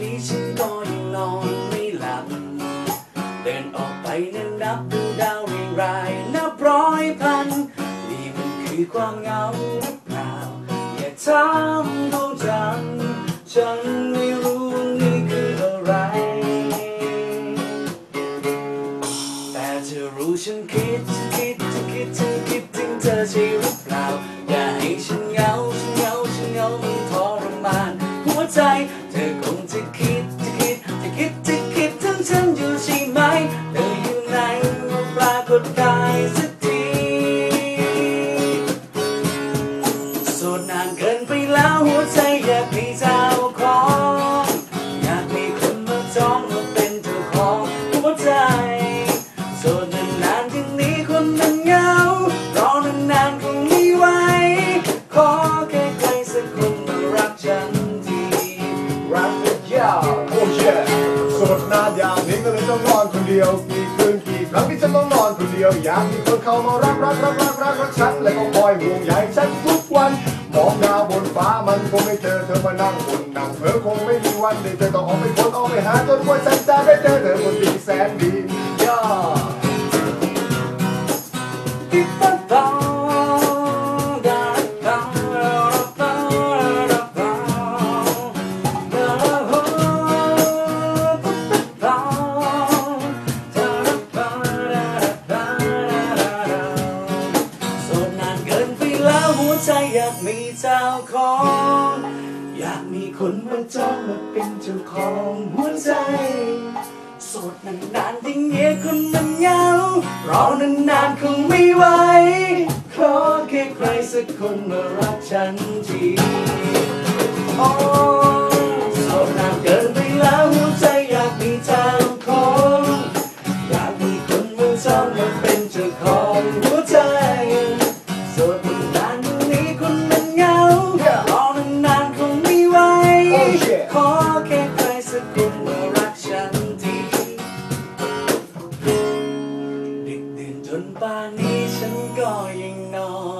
นี้ฉันก็ยังนอนไม่หลับ เดินออกไปนั้นนับดูดาวรายนับร้อยพัน นี่มันคือความเหงาหรือเปล่า อย่าถามเขาจังฉันไม่รู้นี่คืออะไร แต่เธอรู้ฉันคิด คิด คิด คิดถึงเธอใช่หรือเปล่า แล้วหัวใจอยากมีเจ้าของอยากมีคนมาจองมาเป็นเจ้าของหัวใจโสดนานนานๆอย่างนี้คนมันเหงารอนานๆคงไม่ไหวขอแค่ใครสักคนมารักฉันทีรักและยาวโอ้ย่โสดนานอย่างนี้ก็เลยต้องนอนคนเดียวกี่คืนกี่ครั้งที่ฉันต้องนอนคนเดียวอยากมีคนเข้ามารักรักรักรัก คงไม่เจอเธอมานั่งบนนั่งเธอคงไม่มีวันได้เจอต้องออกไปคนออกไปหาจนกว่าฉันจะได้เจอเธอคนดีแสน ใจอยากมีเจ้าของ อยากมีคนมาจ้องมาเป็นเจ้าของหัวใจโสดนานๆอย่งเงียคนมันเหงารอนานๆคงไม่ไหวขอแค่ใครสักคนมารักฉันทีโอ้โสดนานเกินไปแล้วหัวใจอยากมีเจ้าของ อยากมีคนมาจ้องมาเป็นเจ้าของ จนป่านนี้ฉันก็ยังนอน